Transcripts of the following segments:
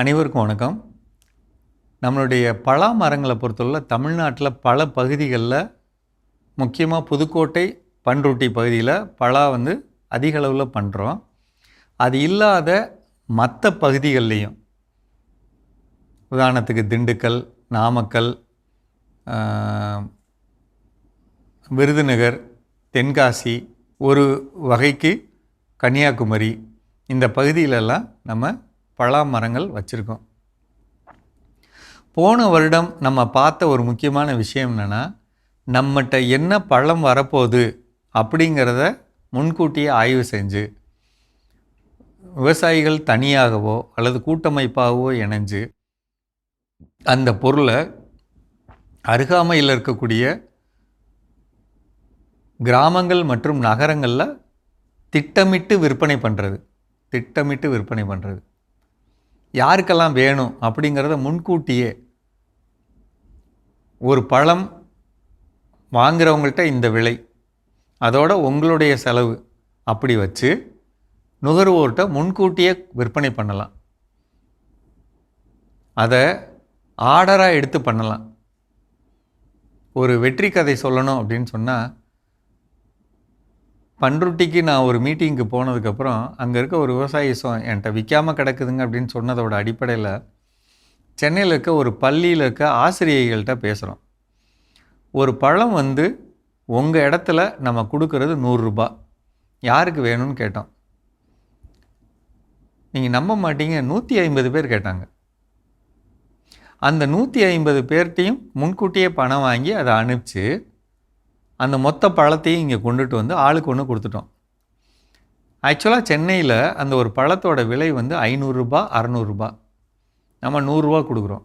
அனைவருக்கும் வணக்கம். நம்மளுடைய பலா மரங்களை பொறுத்தவரை தமிழ்நாட்டில் பல பகுதிகளில் முக்கியமாக புதுக்கோட்டை பன்ருட்டி பகுதியில் பலா வந்து அதிக அளவில் பண்ணுறோம் அது இல்லாத மற்ற பகுதிகள்லேயும் உதாரணத்துக்கு திண்டுக்கல் நாமக்கல் விருதுநகர் தென்காசி ஒரு வகைக்கு கன்னியாகுமரி இந்த பகுதியிலெல்லாம் நம்ம பலா மரங்கள் வச்சுருக்கோம். போன வருடம் நம்ம பார்த்த ஒரு முக்கியமான விஷயம் என்னென்னா நம்மகிட்ட என்ன பழம் வரப்போகுது அப்படிங்கிறத முன்கூட்டியே ஆய்வு செஞ்சு விவசாயிகள் தனியாகவோ அல்லது கூட்டமைப்பாகவோ இணைஞ்சு அந்த பொருளை அருகாமையில் இருக்கக்கூடிய கிராமங்கள் மற்றும் நகரங்களில் திட்டமிட்டு விற்பனை பண்ணுறது திட்டமிட்டு விற்பனை பண்ணுறது யாருக்கெல்லாம் வேணும் அப்படிங்கிறத முன்கூட்டியே ஒரு பழம் வாங்குறவங்கள்ட்ட இந்த விலை. அதோட உங்களுடைய செலவு. அப்படி வச்சு நுகர்வோர்கிட்ட முன்கூட்டியே விற்பனை பண்ணலாம். அதை ஆர்டராக எடுத்து பண்ணலாம். ஒரு வெற்றி கதை சொல்லணும் அப்படின்னு சொன்னால் பன்ருட்டிக்கு நான் ஒரு மீட்டிங்க்கு போனதுக்கப்புறம் அங்கே இருக்க ஒரு விவசாயி சோ என்கிட்ட விற்காம கிடக்குதுங்க அப்படின்னு சொன்னதோட அடிப்படையில் சென்னையில் இருக்க ஒரு பள்ளியில் இருக்க ஆசிரியைகள்கிட்ட பேசுகிறோம் ஒரு பழம் வந்து உங்கள் இடத்துல நம்ம கொடுக்கறது நூறுரூபா யாருக்கு வேணும்னு கேட்டோம். நீங்கள் நம்ப மாட்டீங்க நூற்றி ஐம்பது பேர் கேட்டாங்க. அந்த நூற்றி ஐம்பது பேர்கிட்டையும் முன்கூட்டியே பணம் வாங்கி அதை அனுப்பிச்சு அந்த மொத்த பழத்தையும் இங்கே கொண்டுட்டு வந்து ஆளுக்கு ஒன்று கொடுத்துட்டோம். ஆக்சுவலாக சென்னையில் அந்த ஒரு பழத்தோட விலை வந்து ஐநூறுரூபா அறநூறுபா நம்ம நூறுரூவா கொடுக்குறோம்.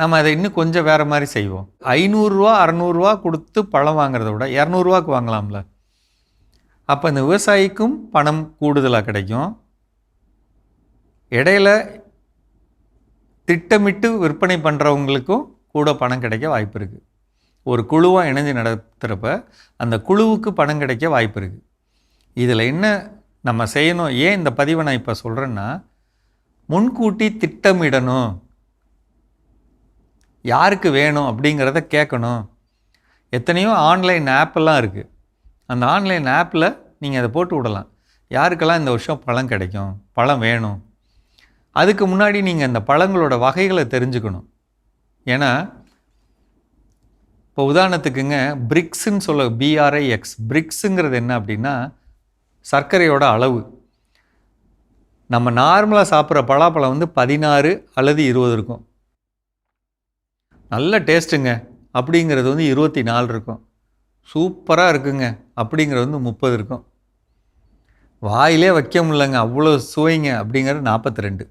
நம்ம அதை இன்னும் கொஞ்சம் வேறு மாதிரி செய்வோம். ஐநூறுரூவா அறநூறுரூவா கொடுத்து பழம் வாங்குறத விட இரநூறுவாக்கு வாங்கலாம்ல. அப்போ இந்த விவசாயிக்கும் பணம் கூடுதலாக கிடைக்கும். இடையில திட்டமிட்டு விற்பனை பண்ணுறவங்களுக்கும் கூட பணம் கிடைக்க வாய்ப்பு இருக்குது ஒரு குழுவாக இணைஞ்சு நடத்துகிறப்ப அந்த குழுவுக்கு பணம் கிடைக்க வாய்ப்பு இருக்குது இதில் என்ன நம்ம செய்யணும்? ஏன் இந்த பதிவை நான் இப்போ சொல்கிறேன்னா முன்கூட்டி திட்டமிடணும். யாருக்கு வேணும் அப்படிங்கிறத கேட்கணும். எத்தனையோ ஆன்லைன் ஆப்பெல்லாம் இருக்குது அந்த ஆன்லைன் ஆப்பில் நீங்கள் அதை போட்டு விடலாம். யாருக்கெல்லாம் இந்த வருஷம் பழம் கிடைக்கும்? பழம் வேணும். அதுக்கு முன்னாடி நீங்கள் அந்த பழங்களோட வகைகளை தெரிஞ்சுக்கணும். ஏன்னா இப்போ உதாரணத்துக்குங்க பிரிக்ஸ்ன்னு சொல்ல பிஆர்ஐஎக்ஸ் பிரிக்ஸுங்கிறது என்ன அப்படின்னா சர்க்கரையோட அளவு. நம்ம நார்மலாக சாப்பிட்ற பலாப்பழம் வந்து பதினாறு அல்லது இருபது இருக்கும். நல்ல டேஸ்ட்டுங்க. அப்படிங்கிறது வந்து இருபத்தி நாலு இருக்கும். சூப்பராக இருக்குங்க. அப்படிங்கிறது வந்து முப்பது இருக்கும். வாயிலே வைக்க முடியலங்க. அவ்வளோ சுவைங்க அப்படிங்கிறது நாற்பத்தி ரெண்டு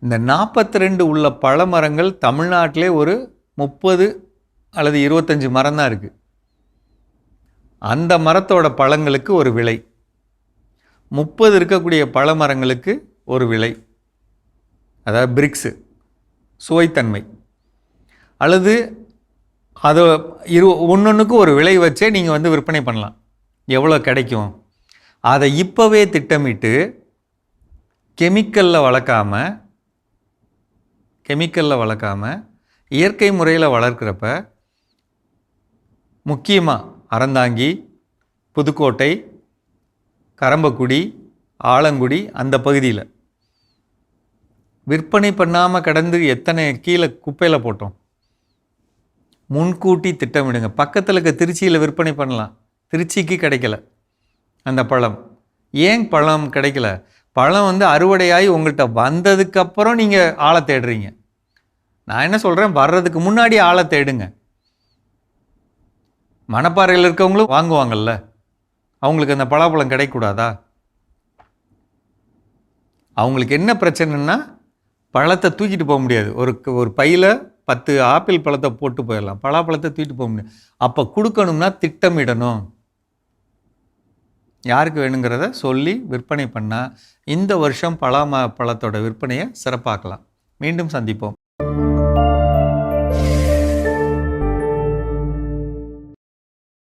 இந்த நாற்பத்தி ரெண்டு உள்ள பழமரங்கள் தமிழ்நாட்டிலே ஒரு முப்பது அல்லது இருபத்தஞ்சி மரம் தான் இருக்குது அந்த மரத்தோட பழங்களுக்கு ஒரு விலை. முப்பது இருக்கக்கூடிய பழமரங்களுக்கு ஒரு விலை. அதாவது பிரிக்ஸு சுவைத்தன்மை. அல்லது அதை இரு ஒன்றுக்கு ஒரு விலை வச்சே நீங்கள் வந்து விற்பனை பண்ணலாம். எவ்வளோ கிடைக்கும்? அதை இப்போவே திட்டமிட்டு கெமிக்கலில் வளர்க்காம கெமிக்கலில் வளர்க்காம இயற்கை முறையில் வளர்க்குறப்ப முக்கியமாக அறந்தாங்கி புதுக்கோட்டை கரம்பக்குடி ஆலங்குடி அந்த பகுதியில். விற்பனை பண்ணாமல் கடந்து எத்தனை கீழே குப்பையில் போட்டோம். முன்கூட்டி திட்டமிடுங்க. பக்கத்தில் இருக்க திருச்சியில் விற்பனை பண்ணலாம். திருச்சிக்கு கிடைக்கல அந்த பழம். ஏன் பழம் கிடைக்கல? பழம் வந்து அறுவடையாகி உங்கள்கிட்ட வந்ததுக்கப்புறம் நீங்கள் ஆளை தேடுறீங்க. நான் என்ன சொல்கிறேன் வர்றதுக்கு முன்னாடி ஆளை தேடுங்க. மணப்பாறையில் இருக்கவங்களும் வாங்குவாங்கல்ல? அவங்களுக்கு அந்த பலாப்பழம் கிடைக்கூடாதா? அவங்களுக்கு என்ன பிரச்சனைன்னா பழத்தை தூக்கிட்டு போக முடியாது. ஒரு ஒரு பையில் பத்து ஆப்பிள் பழத்தை போட்டு போயிடலாம். பலாப்பழத்தை தூக்கிட்டு போக முடியாது. அப்போ கொடுக்கணும்னா திட்டமிடணும். யாருக்கு வேணுங்கிறத சொல்லி விற்பனை பண்ணால் இந்த வருஷம் பலாம பழத்தோட விற்பனையை சிறப்பாக்கலாம். மீண்டும் சந்திப்போம்.